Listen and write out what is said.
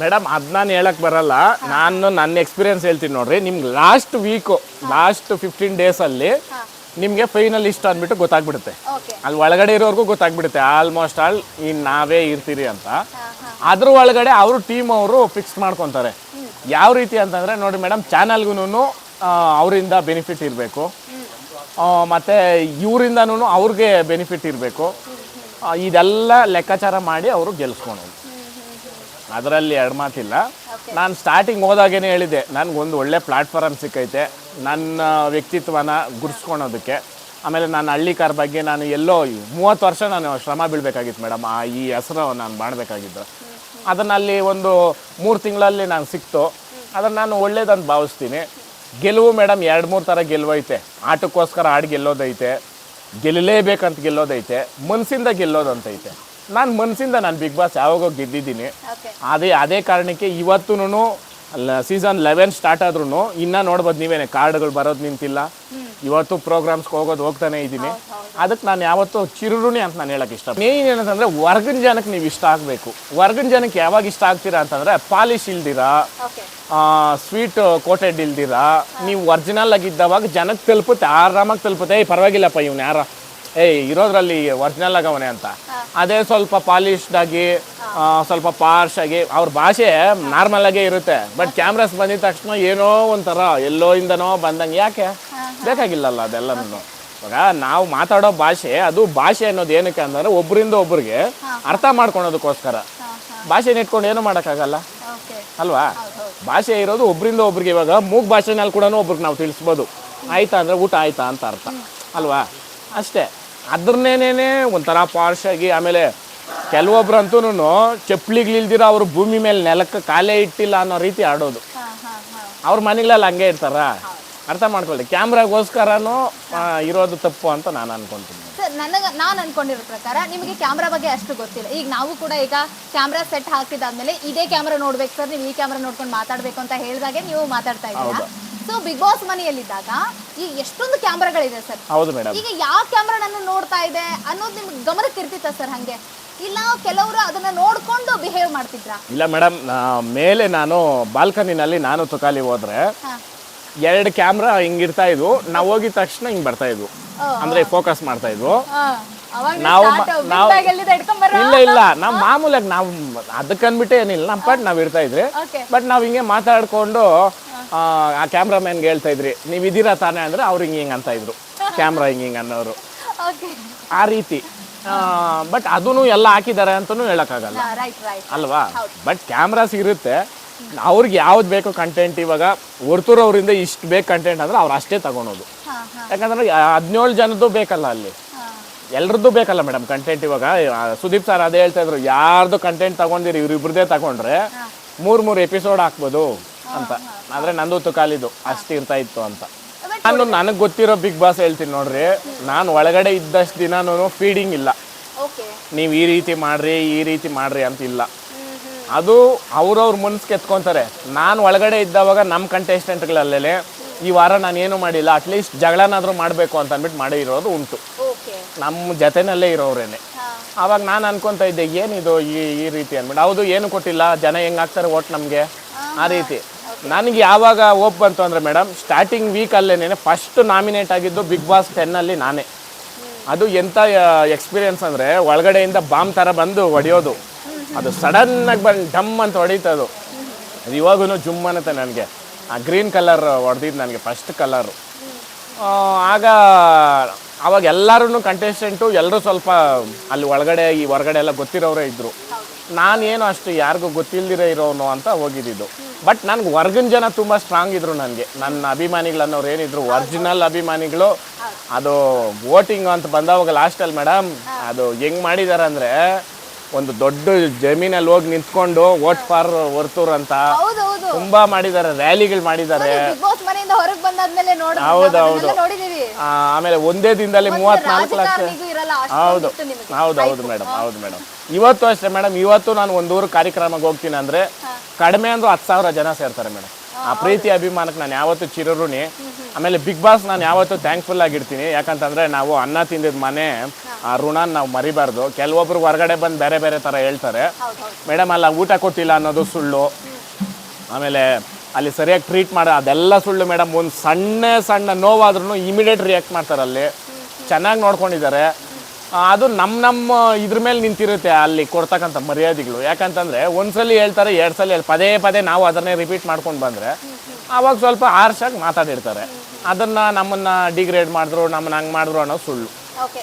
Madam ಅದು ನಾನು ಹೇಳಕ್ ಬರಲ್ಲ. ನಾನು ನನ್ನ ಎಕ್ಸ್ಪೀರಿಯನ್ಸ್ ಹೇಳ್ತೀನಿ ನೋಡ್ರಿ. ನಿಮ್ಗೆ last week last fifteen days ಅಲ್ಲಿ ನಿಮ್ಗೆ ಫೈನಲ್ ಇಷ್ಟ ಅಂದ್ಬಿಟ್ಟು ಗೊತ್ತಾಗ್ಬಿಡುತ್ತೆ. ಅಲ್ಲಿ ಒಳಗಡೆ ಇರೋರ್ಗೂ ಗೊತ್ತಾಗ್ಬಿಡುತ್ತೆ. ಆಲ್ಮೋಸ್ಟ್ ಆಲ್ ಈ ನಾವೇ ಇರ್ತೀರಿ ಅಂತ. ಅದ್ರ ಒಳಗಡೆ ಅವರು ಟೀಮ್ ಅವರು ಫಿಕ್ಸ್ ಮಾಡ್ಕೊತಾರೆ. ಯಾವ ರೀತಿ ಅಂತಂದ್ರೆ ನೋಡಿ ಮೇಡಮ್ ಚಾನಲ್ಗೂ ಅವರಿಂದ ಬೆನಿಫಿಟ್ ಇರಬೇಕು. ಮತ್ತು ಇವರಿಂದನೂ ಅವ್ರಿಗೆ ಬೆನಿಫಿಟ್ ಇರಬೇಕು. ಇದೆಲ್ಲ ಲೆಕ್ಕಾಚಾರ ಮಾಡಿ ಅವರು ಗೆಲ್ಸ್ಕೊಳೋದು. ಅದರಲ್ಲಿ ಎರಡು ಮಾತಿಲ್ಲ. ನಾನು ಸ್ಟಾರ್ಟಿಂಗ್ ಹೋದಾಗೇನೆ ಹೇಳಿದ್ದೆ ನನಗೊಂದು ಒಳ್ಳೆ ಪ್ಲಾಟ್ಫಾರಮ್ ಸಿಕ್ಕೈತೆ. ನನ್ನ ವ್ಯಕ್ತಿತ್ವನ ಗುರ್ಸ್ಕೊಳೋದಕ್ಕೆ. ಆಮೇಲೆ ನಾನು ಹಳ್ಳಿಕಾರ ಬಗ್ಗೆ ನಾನು ಎಲ್ಲೋ ಮೂವತ್ತು ವರ್ಷ ನಾನು ಶ್ರಮ ಬೀಳಬೇಕಾಗಿತ್ತು ಮೇಡಮ್ ಆ ಈ ಹೆಸರು ನಾನು ಮಾಡಬೇಕಾಗಿದ್ದು. ಅದನ್ನಲ್ಲಿ ಒಂದು ಮೂರು ತಿಂಗಳಲ್ಲಿ ನಾನು ಸಿಕ್ತು. ಅದನ್ನು ನಾನು ಒಳ್ಳೇದಂತ ಭಾವಿಸ್ತೀನಿ. ಗೆಲುವು ಮೇಡಮ್ ಎರಡು ಮೂರು ಥರ ಗೆಲುವೈತೆ ಆಟಕ್ಕೋಸ್ಕರ ಆಡು ಗೆಲ್ಲೋದೈತೆ. ಗೆಲ್ಲಲೇಬೇಕಂತ ಗೆಲ್ಲೋದೈತೆ. ಮನಸ್ಸಿಂದ ಗೆಲ್ಲೋದಂತೈತೆ. ನಾನು ಮನಸ್ಸಿಂದ ನಾನು ಬಿಗ್ ಬಾಸ್ ಯಾವಾಗೋ ಗೆದ್ದಿದ್ದೀನಿ. ಅದೇ ಅದೇ ಕಾರಣಕ್ಕೆ ಇವತ್ತೂ ಸೀಸನ್ ಲೆವೆನ್ ಸ್ಟಾರ್ಟ್ ಆದ್ರೂ ಇನ್ನೂ ನೋಡ್ಬೋದು ನೀವೇನೆ ಕಾರ್ಡ್ಗಳು ಬರೋದು ನಿಂತಿಲ್ಲ. ಇವತ್ತು ಪ್ರೋಗ್ರಾಮ್ಸ್ಗೆ ಹೋಗೋದು ಹೋಗ್ತಾನೆ ಇದ್ದೀನಿ. ಅದಕ್ಕೆ ನಾನು ಯಾವತ್ತೂ ಚಿರುರುಣಿ ಅಂತ ನಾನು ಹೇಳಕ್ಕೆ ಇಷ್ಟ ಮೇನ್ ಏನಂತಂದರೆ ಹೊರ್ಗಿನ ಜನಕ್ಕೆ ನೀವು ಇಷ್ಟ ಆಗಬೇಕು. ಹೊರ್ಗಿನ ಜನಕ್ಕೆ ಯಾವಾಗ ಇಷ್ಟ ಆಗ್ತೀರಾ ಅಂತಂದರೆ ಪಾಲಿಶ್ ಇಲ್ದಿರಾ ಸ್ವೀಟ್ ಕೋಟೆಡ್ ಇಲ್ದಿರಾ ನೀವು ಒರಿಜಿನಲ್ ಆಗಿದ್ದವಾಗ ಜನಕ್ಕೆ ತಲುಪುತ್ತೆ ಆರಾಮಾಗಿ ತಲುಪುತ್ತೆ. ಏಯ್ ಪರವಾಗಿಲ್ಲಪ್ಪ ಇವನು ಯಾರ? ಏಯ್ ಇರೋದ್ರಲ್ಲಿ ಒರಿಜಿನಲ್ ಆಗವನೇ ಅಂತ. ಅದೇ ಸ್ವಲ್ಪ ಪಾಲಿಶ್ಡ್ ಆಗಿ ಸ್ವಲ್ಪ ಪಾರ್ಶ್ ಆಗಿ ಅವ್ರ ಭಾಷೆ ನಾರ್ಮಲ್ ಆಗೇ ಇರುತ್ತೆ. ಬಟ್ ಕ್ಯಾಮ್ರಾಸ್ ಬಂದಿದ ತಕ್ಷಣ ಏನೋ ಒಂಥರ ಎಲ್ಲೋ ಇಂದನೋ ಬಂದಂಗೆ ಯಾಕೆ? ಬೇಕಾಗಿಲ್ಲಲ್ಲ ಅದೆಲ್ಲನೂ. ಇವಾಗ ನಾವು ಮಾತಾಡೋ ಭಾಷೆ ಅದು ಭಾಷೆ ಅನ್ನೋದು ಏನಕ್ಕೆ ಅಂದ್ರೆ ಒಬ್ಬರಿಂದ ಒಬ್ರಿಗೆ ಅರ್ಥ ಮಾಡ್ಕೊಳೋದಕ್ಕೋಸ್ಕರ. ಭಾಷೆನ ಇಟ್ಕೊಂಡು ಏನು ಮಾಡೋಕ್ಕಾಗಲ್ಲ? ಅಲ್ವಾ? ಭಾಷೆ ಇರೋದು ಒಬ್ಬರಿಂದ ಒಬ್ರಿಗೆ ಇವಾಗ ಮೂಗ್ ಭಾಷೆನಲ್ಲಿ ಕೂಡ ಒಬ್ರಿಗೆ ನಾವು ತಿಳಿಸ್ಬೋದು. ಆಯ್ತಾ ಅಂದ್ರೆ ಊಟ ಆಯ್ತಾ ಅಂತ ಅರ್ಥ. ಅಲ್ವಾ? ಅಷ್ಟೇ. ಅದ್ರನ್ನೇನೇ ಒಂಥರ ಪಾರ್ಶ್ ಆಗಿ ಆಮೇಲೆ ಕೆಲವೊಬ್ರಂತೂ ಚಪ್ಪಲಿಗಳಿಲ್ದಿರ ಅವರು ಭೂಮಿ ಮೇಲೆ ನೆಲಕ್ಕೆ ಕಾಲೇ ಇಟ್ಟಿಲ್ಲ ಅನ್ನೋ ರೀತಿ ಆಡೋದು. ಅವ್ರ ಮನೆಗಳಲ್ಲಿ ಹಂಗೆ ಇರ್ತಾರ? ಅರ್ಥ ಮಾಡ್ಕೊಳ್ಳಿ. ಕ್ಯಾಮ್ರಾಗೋಸ್ಕರನೂ ಇರೋದು ತಪ್ಪು ಅಂತ ನಾನು ಅನ್ಕೊಂತೀನಿ. ಸರ್ ನನಗೆ ನಾನು ಅನ್ಕೊಂಡಿರೋ ಪ್ರಕಾರ ನಿಮಗೆ ಕ್ಯಾಮ್ರಾ ಬಗ್ಗೆ ಅಷ್ಟು ಗೊತ್ತಿಲ್ಲ. ಈಗ ನಾವು ಕೂಡ ಈಗ ಕ್ಯಾಮ್ರಾ ಸೆಟ್ ಹಾಕಿದಾದ್ಮೇಲೆ ಇದೇ ಕ್ಯಾಮ್ರಾ ನೋಡ್ಬೇಕು ಸರ್ ನೀವು ಈ ಕ್ಯಾಮ್ರಾ ನೋಡ್ಕೊಂಡು ಮಾತಾಡ್ಬೇಕು ಅಂತ ಹೇಳಿದಾಗೆ ನೀವು ಮಾತಾಡ್ತಾ ಇದ್ದೀರಾ? ಸೊ ಬಿಗ್ ಬಾಸ್ ಮನೆಯಲ್ಲಿದ್ದಾಗ ಈ ಎಷ್ಟೊಂದು ಕ್ಯಾಮ್ರಾಗಳಿದೆ ಸರ್. ಹೌದು ಮೇಡಮ್. ಈಗ ಯಾವ ಕ್ಯಾಮ್ರಾ ನನ್ನ ನೋಡ್ತಾ ಇದೆ ಅನ್ನೋದು ನಿಮ್ಗೆ ಗಮನಕ್ಕೆ ಇರ್ತಿತ್ತ ಸರ್ ಹಂಗೆ? ಇಲ್ಲ ಕೆಲವರು ಅದನ್ನ ನೋಡ್ಕೊಂಡು ಬಿಹೇವ್ ಮಾಡ್ತಿದ್ರ? ಇಲ್ಲ ಮೇಡಮ್ ಮೇಲೆ ನಾನು ಬಾಲ್ಕನಿನಲ್ಲಿ ನಾನು ತುಕಾಲಿ ಹೋದ್ರೆ ಎರಡು ಕ್ಯಾಮ್ರಾ ಹಿಂಗಿರ್ತಾ ಇದ್ವು. ನಾವು ಹೋಗಿದ ತಕ್ಷಣ ಹಿಂಗ್ ಬರ್ತಾ ಇದ್ವು. ಅಂದ್ರೆ ಫೋಕಸ್ ಮಾಡ್ತಾ ಇದ್ವು. ನಾವು ನಾವು-? ಇಲ್ಲ ಇಲ್ಲ. ನಾವು ಮಾಮೂಲಾಗಿ ನಾವು ಅದಕ್ಕನ್ಬಿಟ್ಟು ಏನಿಲ್ಲ. ನಮ್ಮ ಪಾಟ್ ನಾವು ಇರ್ತಾ ಇದ್ರೆ ಬಟ್ ನಾವು ಹಿಂಗೆ ಮಾತಾಡ್ಕೊಂಡು ಆ, ಕ್ಯಾಮ್ರಾ ಕ್ಯಾಮ್ರಾಮ್ಯಾನ್ಗೆ ಹೇಳ್ತಾ ಇದ್ರಿ ನೀವು ಇದೀರಾ ತಾನೇ? ಅಂದ್ರೆ ಅವ್ರು ಹಿಂಗೆ ಹಿಂಗೆ ಅಂತ ಇದ್ರು. ಕ್ಯಾಮ್ರಾ ಹಿಂಗೆ ಹಿಂಗೆ ಅನ್ನೋರು. ಆ ರೀತಿ. ಬಟ್ ಅದೂ ಎಲ್ಲ ಹಾಕಿದ್ದಾರೆ ಅಂತಲೂ ಹೇಳೋಕ್ಕಾಗಲ್ಲ. ಅಲ್ವಾ? ಬಟ್ ಕ್ಯಾಮ್ರಾಸ್ ಇರುತ್ತೆ. ಅವ್ರಿಗೆ ಯಾವ್ದು ಬೇಕು ಕಂಟೆಂಟ್ ಇವಾಗ ಹೊರ್ತೂರು ಅವರಿಂದ ಇಷ್ಟು ಬೇಕು ಕಂಟೆಂಟ್ ಅಂದ್ರೆ ಅವ್ರು ಅಷ್ಟೇ ತಗೊಳೋದು. ಯಾಕಂದ್ರೆ ಹದಿನೇಳು ಜನದ್ದು ಬೇಕಲ್ಲ ಅಲ್ಲಿ. ಎಲ್ರದ್ದು ಬೇಕಲ್ಲ ಮೇಡಮ್ ಕಂಟೆಂಟ್ ಇವಾಗ. ಸುದೀಪ್ ಸರ್ ಅದೇ ಹೇಳ್ತಾ ಇದ್ರು ಯಾರ್ದು ಕಂಟೆಂಟ್ ತಗೊಂಡಿರಿ ಇವ್ರಿಬ್ರದೇ ತಗೊಂಡ್ರೆ ಮೂರ್ ಮೂರು ಎಪಿಸೋಡ್ ಹಾಕ್ಬೋದು. ಅಂತ. ಆದ್ರೆ ನಂದು ಕಾಲಿದು ಅಷ್ಟು ಇರ್ತಾ ಇತ್ತು ಅಂತ. ನಾನು ನನಗೆ ಗೊತ್ತಿರೋ ಬಿಗ್ ಬಾಸ್ ಹೇಳ್ತೀನಿ ನೋಡ್ರಿ ನಾನು ಒಳಗಡೆ ಇದ್ದಷ್ಟು ದಿನಾನು ಫೀಡಿಂಗ್ ಇಲ್ಲ. ನೀವು ಈ ರೀತಿ ಮಾಡ್ರಿ ಈ ರೀತಿ ಮಾಡ್ರಿ ಅಂತ ಇಲ್ಲ. ಅದು ಅವ್ರವ್ರ ಮನ್ಸು ಕೆತ್ಕೊಂತಾರೆ ನಾನು ಒಳಗಡೆ ಇದ್ದವಾಗ ನಮ್ಮ ಕಂಟೆಸ್ಟೆಂಟ್ಗಳಲ್ಲೇ ಈ ವಾರ ನಾನು ಏನು ಮಾಡಿಲ್ಲ ಅಟ್ಲೀಸ್ಟ್ ಜಗಳನಾದರೂ ಮಾಡಬೇಕು ಅಂತ ಅಂದ್ಬಿಟ್ಟು ಮಾಡಿರೋದು ಉಂಟು. ನಮ್ಮ ಜೊತೆನಲ್ಲೇ ಇರೋರೇನೆ. ಆವಾಗ ನಾನು ಅನ್ಕೊಂತ ಇದ್ದೆ ಏನಿದು ಈ ಈ ರೀತಿ ಅಂದ್ಬಿಟ್ಟು ಹೌದು ಏನು ಕೊಟ್ಟಿಲ್ಲ ಜನ ಹೆಂಗಾಗ್ತಾರೆ ಒಟ್ಟು ಓಟ್ ನಮಗೆ? ಆ ರೀತಿ. ನನಗೆ ಯಾವಾಗ ಓಪ್ ಬಂತು ಅಂದರೆ ಮೇಡಮ್ ಸ್ಟಾರ್ಟಿಂಗ್ ವೀಕಲ್ಲೇನೆ ಫಸ್ಟ್ ನಾಮಿನೇಟ್ ಆಗಿದ್ದು ಬಿಗ್ ಬಾಸ್ ಟೆನ್ನಲ್ಲಿ ನಾನೇ. ಅದು ಎಂಥ ಎಕ್ಸ್ಪೀರಿಯನ್ಸ್ ಅಂದರೆ ಒಳಗಡೆಯಿಂದ ಬಾಂಬ್ ಥರ ಬಂದು ಹೊಡೆಯೋದು. ಅದು ಸಡನ್ನಾಗಿ ಬಂದು ಡಮ್ ಅಂತ ಹೊಡೀತದು. ಅದು ಇವಾಗೂ ಜುಮ್ ಅನ್ನತ್ತೆ ನನಗೆ. ಆ ಗ್ರೀನ್ ಕಲರ್ ಹೊಡೆದಿದ್ದು ನನಗೆ ಫಸ್ಟ್ ಕಲರು ಆಗ ಅವಾಗ ಎಲ್ಲರೂ ಕಂಟೆಸ್ಟೆಂಟು ಎಲ್ಲರೂ ಸ್ವಲ್ಪ ಅಲ್ಲಿ ಒಳಗಡೆ ಈ ಹೊರಗಡೆ ಎಲ್ಲ ಗೊತ್ತಿರೋರೇ ಇದ್ದರು ನಾನೇನು ಅಷ್ಟು ಯಾರಿಗೂ ಗೊತ್ತಿಲ್ಲದಿರೋ ಇರೋನು ಅಂತ ಹೋಗಿದ್ದು ಬಟ್ ನನ್ಗೆ ಹೊರ್ಗಿನ ಜನ ತುಂಬ ಸ್ಟ್ರಾಂಗ್ ಇದ್ರು ನನಗೆ. ನನ್ನ ಅಭಿಮಾನಿಗಳು ಅನ್ನೋರು ಏನಿದ್ರು ಒರಿಜಿನಲ್ ಅಭಿಮಾನಿಗಳು ಅದು ವೋಟಿಂಗ್ ಅಂತ ಬಂದವಾಗ ಲಾಸ್ಟಲ್ಲಿ ಮೇಡಮ್ ಅದು ಹೆಂಗ್ ಮಾಡಿದ್ದಾರೆ ಅಂದರೆ ಒಂದು ದೊಡ್ಡ ಜಮೀನಲ್ಲಿ ಹೋಗಿ ನಿಂತ್ಕೊಂಡು ವೋಟ್ ಫಾರ್ ವರ್ತೂರ್ ಅಂತ ತುಂಬಾ ಮಾಡಿದ್ದಾರೆ ರ್ಯಾಲಿಗಳು ಮಾಡಿದ್ದಾರೆ ಹೌದೌದು. ಆಮೇಲೆ ಒಂದೇ ದಿನದಲ್ಲಿ ಮೂವತ್ನಾಲ್ಕು ಲಕ್ಷ ಹೌದು ಹೌದು ಹೌದು ಮೇಡಮ್ ಹೌದು ಮೇಡಮ್ ಇವತ್ತು ಅಷ್ಟೇ ಮೇಡಮ್. ಇವತ್ತು ನಾನು ಒಂದೂರು ಕಾರ್ಯಕ್ರಮಕ್ಕೆ ಹೋಗ್ತೀನಿ ಅಂದ್ರೆ ಕಡಿಮೆ ಅಂದ್ರೂ ಹತ್ತು ಸಾವಿರ ಜನ ಸೇರ್ತಾರೆ ಮೇಡಮ್. ಆ ಪ್ರೀತಿ ಅಭಿಮಾನಕ್ಕೆ ನಾನು ಯಾವತ್ತೂ ಚಿರಋಣಿ. ಆಮೇಲೆ ಬಿಗ್ ಬಾಸ್ ನಾನು ಯಾವತ್ತೂ ಥ್ಯಾಂಕ್ಫುಲ್ ಆಗಿರ್ತೀನಿ. ಯಾಕಂತಂದ್ರೆ ನಾವು ಅನ್ನ ತಿಂದಿದ ಮನೆ ಆ ಋಣ ನಾವು ಮರಿಬಾರ್ದು. ಕೆಲವೊಬ್ರು ಹೊರಗಡೆ ಬಂದು ಬೇರೆ ಬೇರೆ ಥರ ಹೇಳ್ತಾರೆ. ಮೇಡಮ್ ಅಲ್ಲ ಊಟ ಕೊಟ್ಟಿಲ್ಲ ಅನ್ನೋದು ಸುಳ್ಳು. ಆಮೇಲೆ ಅಲ್ಲಿ ಸರಿಯಾಗಿ ಟ್ರೀಟ್ ಮಾಡೋ ಅದೆಲ್ಲ ಸುಳ್ಳು ಮೇಡಮ್. ಒಂದು ಸಣ್ಣ ಸಣ್ಣ ನೋವಾದ್ರೂ ಇಮಿಡಿಯೇಟ್ ರಿಯಾಕ್ಟ್ ಮಾಡ್ತಾರೆ ಅಲ್ಲಿ. ಚೆನ್ನಾಗಿ ನೋಡ್ಕೊಂಡಿದ್ದಾರೆ. ಅದು ನಮ್ಮ ನಮ್ಮ ಇದ್ರ ಮೇಲೆ ನಿಂತಿರುತ್ತೆ ಅಲ್ಲಿ ಕೊಡ್ತಕ್ಕಂಥ ಮರ್ಯಾದೆಗಳು. ಯಾಕಂತಂದರೆ ಒಂದ್ಸಲಿ ಹೇಳ್ತಾರೆ ಎರಡು ಸಲ ಹೇಳಿ ಪದೇ ಪದೇ ನಾವು ಅದನ್ನೇ ರಿಪೀಟ್ ಮಾಡ್ಕೊಂಡು ಬಂದರೆ ಆವಾಗ ಸ್ವಲ್ಪ ಆರ್ಷಾಗಿ ಮಾತಾಡಿರ್ತಾರೆ. ಅದನ್ನು ನಮ್ಮನ್ನು ಡಿಗ್ರೇಡ್ ಮಾಡಿದ್ರು, ನಮ್ಮನ್ನ ಹಂಗೆ ಮಾಡಿದ್ರು ಅನ್ನೋ ಸುಳ್ಳು.